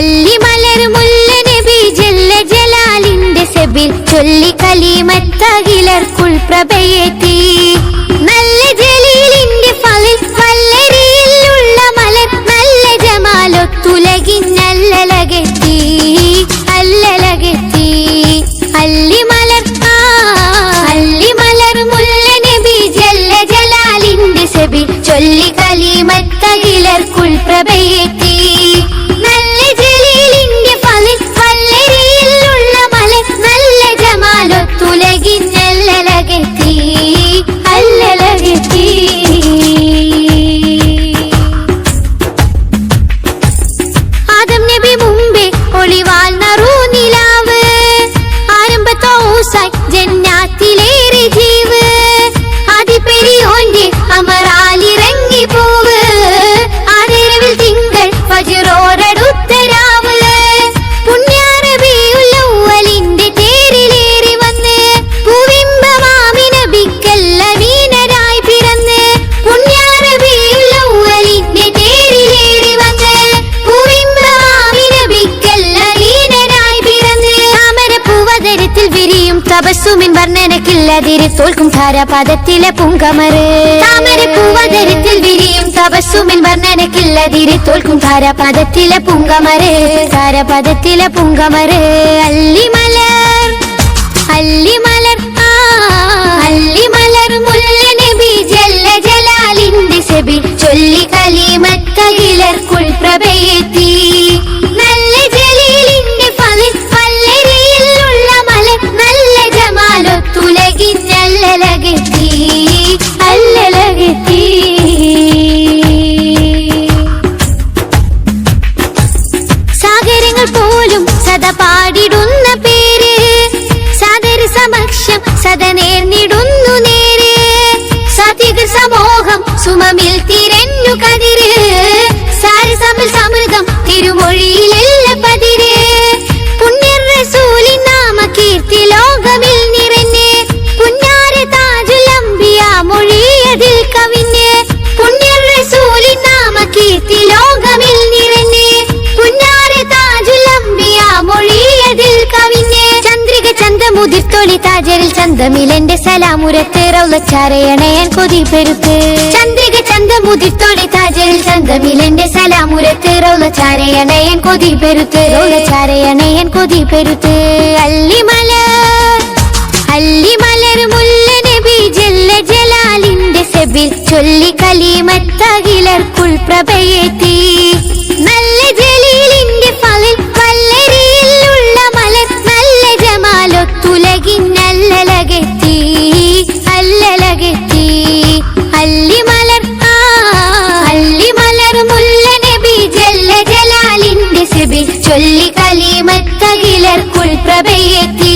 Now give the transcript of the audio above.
പല്ലി മലർമുല്ല നബി ജല്ല ജലാലിന്റെ സെബിൽ ചൊല്ലി കലിമത്തകിലർക്കുൾ പ്രഭയേറ്റി നല്ല ജലീലിന്റെ ഫലിൽ പല്ലരിയിലുള്ള മല നല്ല ജമാലൊത്തുലകിൻ അല്ലലകെത്തി അല്ലലകെത്തി. അല്ലി മലർ അല്ലി മലർ മുല്ല നബി ജല്ല ജലാലിന്റെ സെബിൽ ചൊല്ലി കലിമത്തകിലർക്കുൾ പ്രഭയേറ്റി വർണനക്കില്ലതിരെ തോൽക്കും ധാരാപാദത്തിലെ പൂങ്കമറ്. താമരപ്പൂവതരത്തിൽ വിരിയും തപസ്സുമിൻ വർണനക്കില്ലതിര് തോൽക്കും ധാരാപാദത്തിലെ പുങ്കമറ്. ധാരാപാദത്തിലെ പുങ്കമറ്. അല്ലിമലർ അല്ലിമലർ ആ അല്ലിമലർ മൊഴിയതിൽ കവിഞ്ഞ് പുണ്യർ റസൂലിൻ നാമ കീർത്തി ലോകമിൽ നിറഞ്ഞ്. പുന്നാരെ താജുലംബിയ മൊഴിയതിൽ കവിഞ്ഞ്. ചന്ദ്രിക ചന്തമുതിർത്തൊളി താജരിൽ ചന്തമിലെന്റെ സലാമുരത്ത് റൗലച്ചാരയണയൻ കൊതി പെരുത്ത്. ചന്ദ്രിക ചന്തമുതിർത്തൊളി താജരിൽ ചന്തമിലെന്റെ സലാമുരത്ത് റൗലച്ചാരയണയൻ കൊതി പെരുത്ത്. റൗലച്ചാരയണയൻ കൊതി പെരുത്ത്. അല്ലിമല അല്ലിമലർ പ്രഭയെത്തി നല്ല നല്ല ആ മുല്ല നബി ജല്ല ജലാലിന്റെ ചൊല്ലി കലിമത്തകിലർക്കുൾ പ്രഭയെത്തി